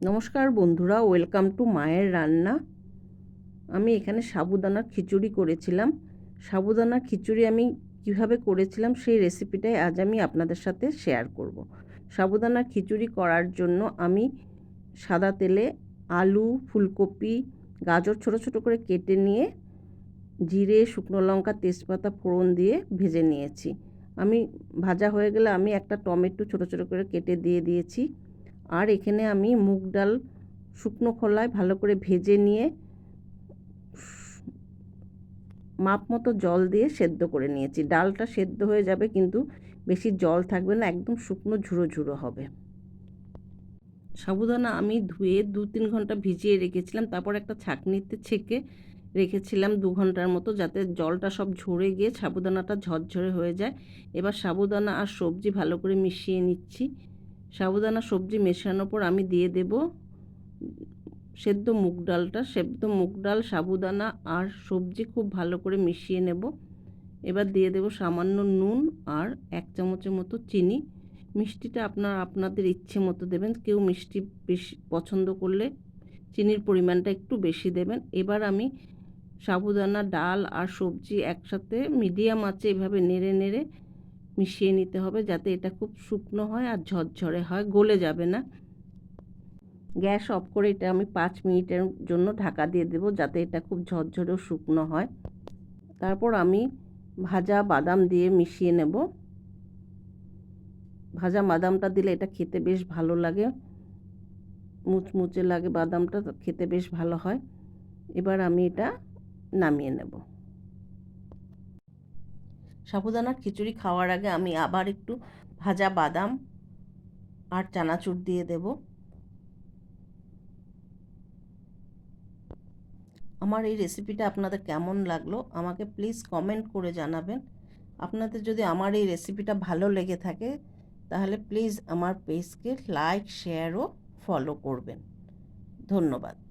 নমস্কার বন্ধুরা, welcome to মায়ের রান্না। আমি এখানে সাবুদানার খিচুড়ি করেছিলাম। সাবুদানার খিচুড়ি আমি কীভাবে করেছিলাম সেই রেসিপিটাই আজ আমি আপনাদের সাথে শেয়ার করব। সাবুদানার খিচুড়ি করার জন্য আমি সাদা তেলে আলু, ফুলকপি, গাজর ছোট ছোট করে কেটে নিয়ে জিরে, শুকনো লঙ্কা, তেজপাতা, ফোড়ন দিয়ে ভেজে নিয়েছি। আমি ভাজা হয়ে গেলে আমি একটা টমেটো ছোট ছোট করে কেটে দিয়ে দিয়েছি। আর এখানে আমি মুগ ডাল শুকনো খোলায় ভালো করে ভেজে নিয়ে মাপ মতো জল দিয়ে সেদ্ধ করে নিয়েছি। ডালটা সেদ্ধ হয়ে যাবে কিন্তু বেশি জল থাকবে না, একদম শুকনো ঝুড়ো ঝুড়ো হবে। সাবুদানা আমি ধুয়ে দু তিন ঘণ্টা ভিজিয়ে রেখেছিলাম, তারপর একটা ছাঁকনিতে ছেঁকে রেখেছিলাম দু ঘণ্টার মতো যাতে জলটা সব ঝরে গিয়ে সাবুদানাটা ঝরঝরে হয়ে যায়। এবার সাবুদানা আর সবজি ভালো করে মিশিয়ে নিচ্ছি। সাবুদানা সবজি মেশানোর পর আমি দিয়ে দেব সেদ্ধ মুগ ডালটা। সেদ্ধ মুগ ডাল, সাবুদানা আর সবজি খুব ভালো করে মিশিয়ে নেব। এবার দিয়ে দেব সামান্য নুন আর এক চামচের মতো চিনি। মিষ্টিটা আপনার, আপনাদের ইচ্ছে মতো দেবেন। কেউ মিষ্টি বেশি পছন্দ করলে চিনির পরিমাণটা একটু বেশি দেবেন। এবার আমি সাবুদানা, ডাল আর সবজি একসাথে মিডিয়াম আছে এভাবে নেড়ে নেড়ে মিশিয়ে নিতে হবে যাতে এটা খুব শুকনো হয় আর ঝরঝরে হয়, গলে যাবে না। গ্যাস অফ করে এটা আমি পাঁচ মিনিটের জন্য ঢাকা দিয়ে দেবো যাতে এটা খুব ঝরঝরে শুকনো হয়। তারপর আমি ভাজা বাদাম দিয়ে মিশিয়ে নেব। ভাজা বাদামটা দিলে এটা খেতে বেশ ভালো লাগে। মুচমুচে লাগে বাদামটা খেতে বেশ ভালো হয়। এবার আমি এটা নামিয়ে নেব। সাবুদানার খিচুড়ি খাওয়ার আগে আমি আবার একটু ভাজা বাদাম আর চানাচুর দিয়ে দেব। আমার এই রেসিপিটা আপনাদের কেমন লাগল আমাকে প্লিজ কমেন্ট করে জানাবেন। আপনাদের যদি আমার এই রেসিপিটা ভালো লেগে থাকে, তাহলে প্লিজ আমার পেজকে লাইক শেয়ার ও ফলো করবেন। ধন্যবাদ।